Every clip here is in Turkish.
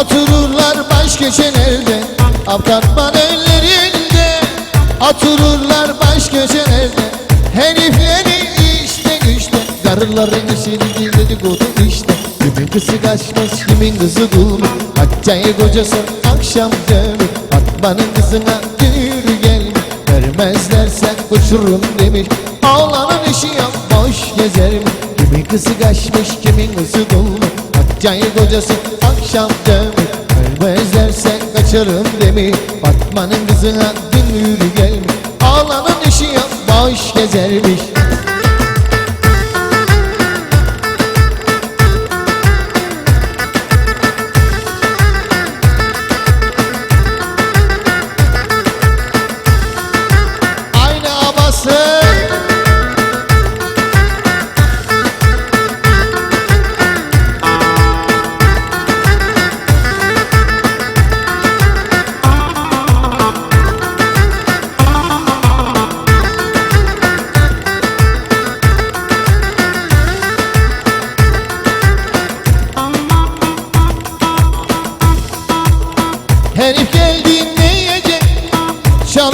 Otururlar baş köşelerde Apartman ellerinde. Otururlar baş köşelerde Herifleri işte güçte Karıların işini dedikodu işte. Kimin kızı kaçmış kimin kızı dulmuş Haccayı kocası akşam dönüp Fatma'nın kızına dünür gelmiş. Vermezlerse uçurum demiş. Oğlanın işi yok boş gezer mi Kimin kızı kaçmış kimin kızı dulmuş Haccayı kocası akşam dönüp Kaçarım demiş Fatma'nın kızına dünür gelmiş. Oğlanın işi yok boş gezermiş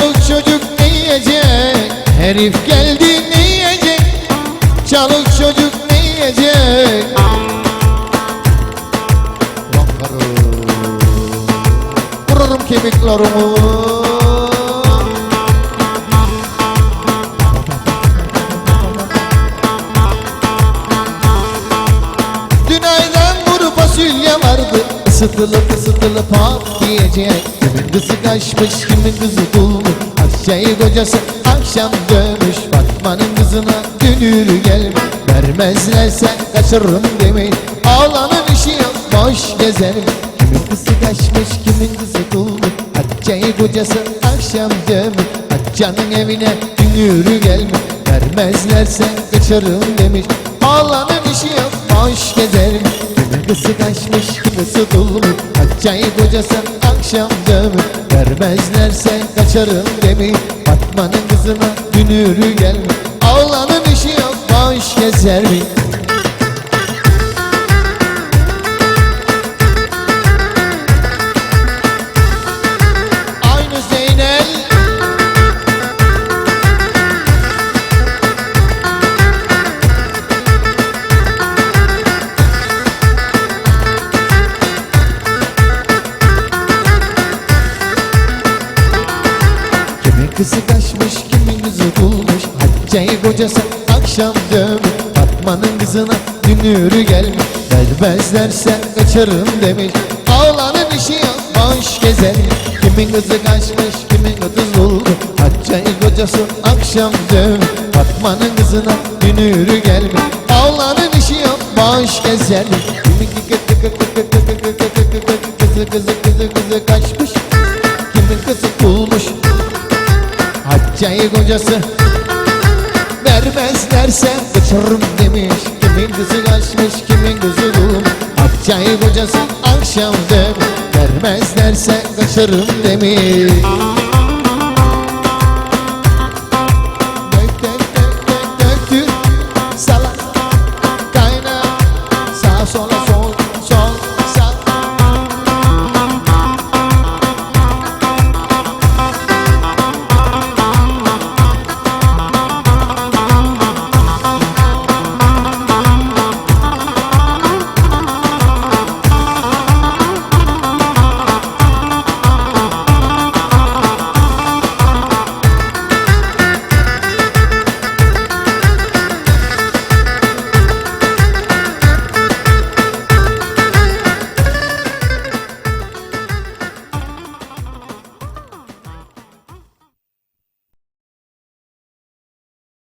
Çoluk çocuk ne yiyecek? Herif geldi ne yiyecek? Çoluk çocuk ne yiyecek? Bakarım Vururum kemiklerimi. Dün aydan kuru fasulye vardı. Pat diyecek Kimin kızı kaçmış kimin kızı bulmuş Akçayı kocası. Akşam dönmüş Fatma'nın kızına. Dünür gelmiş Vermezlerse kaçırırım demeyin. Ağlanın işi yok boş gezerim Kimin kızı kaçmış kimin kızı bulmuş Akçayı kocası. Akşam dönmüş Akçanın evine. Dünür gelmiş Vermezlerse kaçarım demiş Ağlanın işi yok boş gezerim Kızı kaçmış kızı dulmuş Haccayı kocası akşam dövmüş Vermezlerse kaçarım demiş Fatma'nın kızına dünürü gelmiş Ağlanın işi yok boş gezer mi? Kızı kaçmış kimin kızı bulmuş Haccayı kocası akşam dövmüş Fatma'nın kızına dünürü gelmiş Vermezlerse kaçarım demiş Ağlanın işi yok boş gezer Kimin kızı kaçmış kimin kızı bulmuş Haccayı kocası akşam dövmüş Fatma'nın kızına dünürü gelmiş Ağlanın işi yok boş gezer Kimin kızı kızı kızı kızı kaçmış Haccayı kocası. Vermezlerse kaçırırım demiş. Kimin kızı kaçmış kimin kızı bulmuş Haccayı kocası akşam demiş Vermezlerse kaçırırım demiş